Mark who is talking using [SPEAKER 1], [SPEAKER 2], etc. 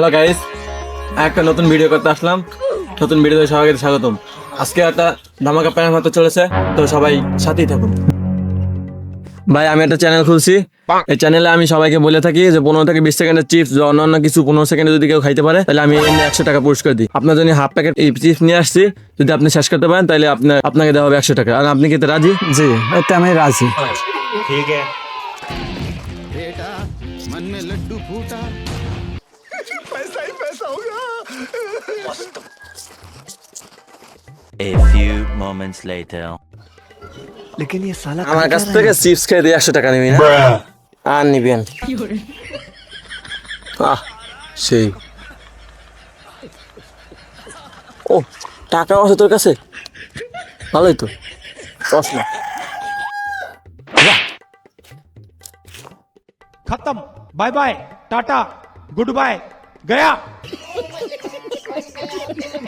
[SPEAKER 1] Hello guys একটা নতুন video করতে আসলাম। নতুন ভিডিওতে সবাইকে স্বাগতম। আজকে একটা ধামাকা প্যান হতে চলেছে তো সবাই সাথেই থাকুন। ভাই আমি একটা চ্যানেল খুলছি। এই চ্যানেলে আমি সবাইকে বলে থাকি যে পনেরো থেকে বিশ সেকেন্ডের চিপস অন্যান্য কিছু পনেরো সেকেন্ডে যদি কেউ খাইতে পারে তাহলে আমি এমনি একশো টাকা পুরস্কার দিই। আপনার জন্য হাফ প্যাকেট এই চিপস নিয়ে আসছি। যদি আপনি শেষ করতে পারেন তাহলে আপনার আপনাকে দেওয়া হবে একশো টাকা। আর আপনি কি এতে রাজি?
[SPEAKER 2] জি এতে আমি রাজি।
[SPEAKER 3] A few moments later.
[SPEAKER 2] लेकिन ये साला
[SPEAKER 1] আমার কাছ থেকে চিপস খেয়ে দিয়ে একশো টাকা নিবি না আর নিবেন আহ সেই ও টাকাও আছে তোর কাছে ভালোই তো প্রশ্ন
[SPEAKER 4] खत्म bye bye tata goodbye गया